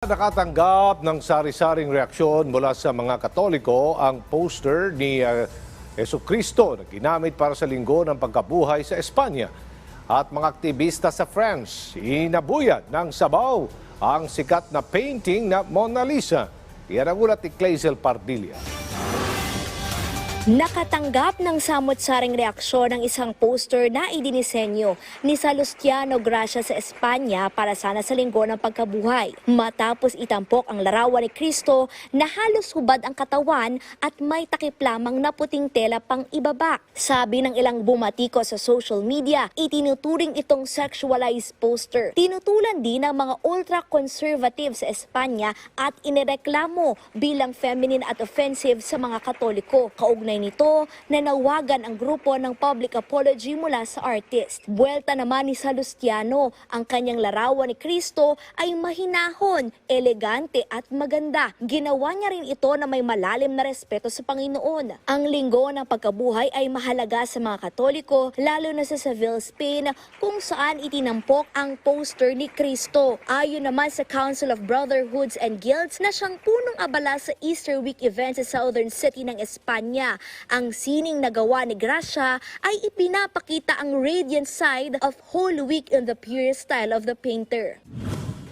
Nakatanggap ng sari-saring reaksyon mula sa mga Katoliko ang poster ni uh, Yesu Cristo na ginamit para sa linggo ng pagkabuhay sa Espanya. At mga aktivista sa France, inabuyan ng sabaw ang sikat na painting na Mona Lisa. Yan ang ulat ni Clazel Pardilla. Nakatanggap ng samot-saring reaksyon ng isang poster na idinisenyo ni Salustiano Gracia sa Espanya para sana sa linggo ng pagkabuhay. Matapos itampok ang larawan ni Kristo na halos hubad ang katawan at may takip lamang na puting tela pang ibaba. Sabi ng ilang bumatiko sa social media, itinuturing itong sexualized poster. Tinutulan din ng mga ultra-conservative sa Espanya at inireklamo bilang feminine at offensive sa mga Katoliko. Kaugnay nito, nanawagan ang grupo ng public apology mula sa artist. Buwelta naman ni Salustiano, ang kanyang larawan ni Kristo ay mahinahon, elegante at maganda. Ginawa niya rin ito na may malalim na respeto sa Panginoon. Ang linggo ng pagkabuhay ay mahalaga sa mga Katoliko, lalo na sa Seville, Spain, kung saan itinampok ang poster ni Kristo. Ayon naman sa Council of Brotherhoods and Guilds na siyang punong abala sa Easter Week event sa Southern City ng Espanya. Ang sining nagawa ni Gracia ay ipinapakita ang radiant side of Holy Week in the pure style of the painter.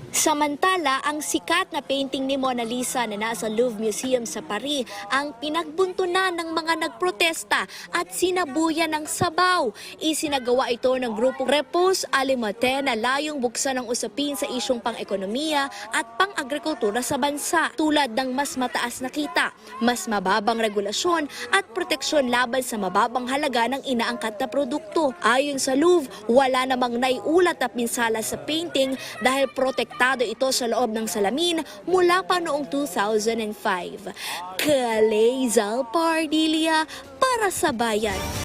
Samantala, ang sikat na painting ni Mona Lisa na nasa Louvre Museum sa Paris ang pinagbuntunan ng mga nagprotesta at sinabuyan ng sabaw. Isinagawa ito ng grupong Repos Alimate na layong buksan ng usapin sa isyong pang-ekonomiya at pang-agrikultura sa bansa tulad ng mas mataas na kita, mas mababang regulasyon at proteksyon laban sa mababang halaga ng inaangkat na produkto. Ayon sa Louvre, wala namang naiulat na pinsala sa painting dahil protektado ito sa loob ng salamin mula pa noong 2005. Kalezal Pardilia para sa bayan.